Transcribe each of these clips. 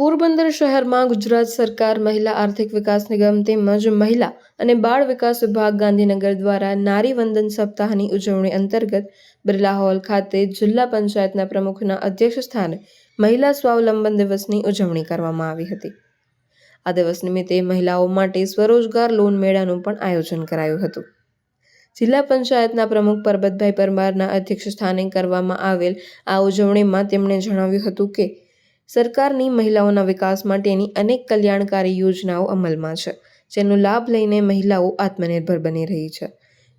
પોરબંદર શહેરમાં ગુજરાત સરકાર મહિલા આર્થિક વિકાસ નિગમ તેમજ મહિલા અને બાળ વિકાસ વિભાગ ગાંધીનગર દ્વારા નારી વંદન સપ્તાહની ઉજવણી અંતર્ગત બિરલા હોલ ખાતે જિલ્લા પંચાયતના પ્રમુખના અધ્યક્ષ સ્થાને મહિલા સ્વાવલંબન દિવસની ઉજવણી કરવામાં આવી હતી. આ દિવસ નિમિત્તે મહિલાઓ માટે સ્વરોજગાર લોન મેળાનું પણ આયોજન કરાયું હતું. જિલ્લા પંચાયતના પ્રમુખ પરબતભાઈ પરમારના અધ્યક્ષ સ્થાને કરવામાં આવેલ આ ઉજવણીમાં તેમણે જણાવ્યું હતું કે સરકારની મહિલાઓના વિકાસ માટેની અનેક કલ્યાણકારી યોજનાઓ અમલમાં છે, જેનો લાભ લઈને મહિલાઓ આત્મનિર્ભર બની રહી છે.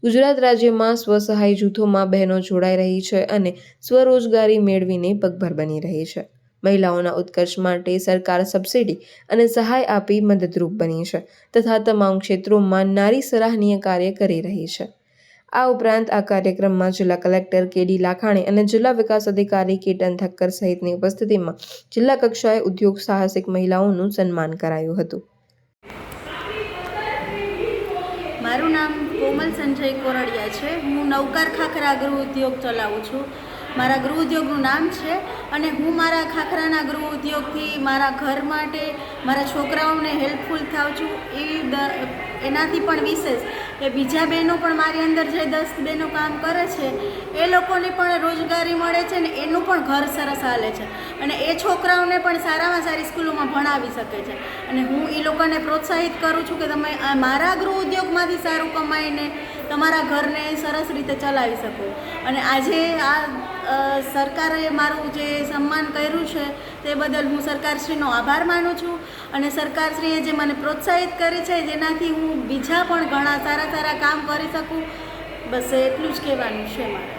ગુજરાત રાજ્યમાં સ્વસહાય જૂથોમાં બહેનો જોડાઈ રહી છે અને સ્વરોજગારી મેળવીને પગભર બની રહી છે. મહિલાઓના ઉત્કર્ષ માટે સરકાર સબસિડી અને સહાય આપી મદદરૂપ બની છે તથા તમામ ક્ષેત્રોમાં નારી સરાહનીય કાર્ય કરી રહી છે. આ ઉપરાંત આ કાર્યક્રમમાં જિલ્લા કલેક્ટર કેડી લાખાણી અને જિલ્લા વિકાસ અધિકારી કેટન ઠક્કર સહિતની ઉપસ્થિતિમાં જિલ્લા કક્ષાએ ઉદ્યોગ સાહસિક મહિલાઓનું સન્માન કરાયું હતું. મારું નામ કોમલ સંજય કોરડિયા છે. હું નવકાર ખાખરા ગૃહ ઉદ્યોગ ચલાવું છું. મારા ગૃહ ઉદ્યોગનું નામ છે અને હું મારા ખાખરાના ગૃહ ઉદ્યોગથી મારા ઘર માટે મારા છોકરાઓને હેલ્પફુલ થાઉં છું. એ દ- એનાથી પણ વિશેષ કે બીજા બહેનો પણ મારી અંદર જે દસ બહેનો કામ કરે છે, એ લોકોને પણ રોજગારી મળે છે ને એનું પણ ઘર સરસ હાલે છે. અને એ છોકરાઓને પણ સારામાં સારી સ્કૂલોમાં ભણાવી શકે છે. અને હું એ લોકોને પ્રોત્સાહિત કરું છું કે તમે મારા ગૃહ ઉદ્યોગમાંથી સારું કમાઈને તમારા ઘરને સરસ રીતે ચલાવી શકો. અને આજે આ સરકારે મારું જે સન્માન કર્યું છે તે બદલ હું સરકારશ્રીનો આભાર માનું છું અને સરકારશ્રીએ જે મને પ્રોત્સાહિત કરી છે જેનાથી હું બીજા પણ ઘણા સારા સારા કામ કરી શકું. બસ એટલું જ કહેવાનું છે મારે.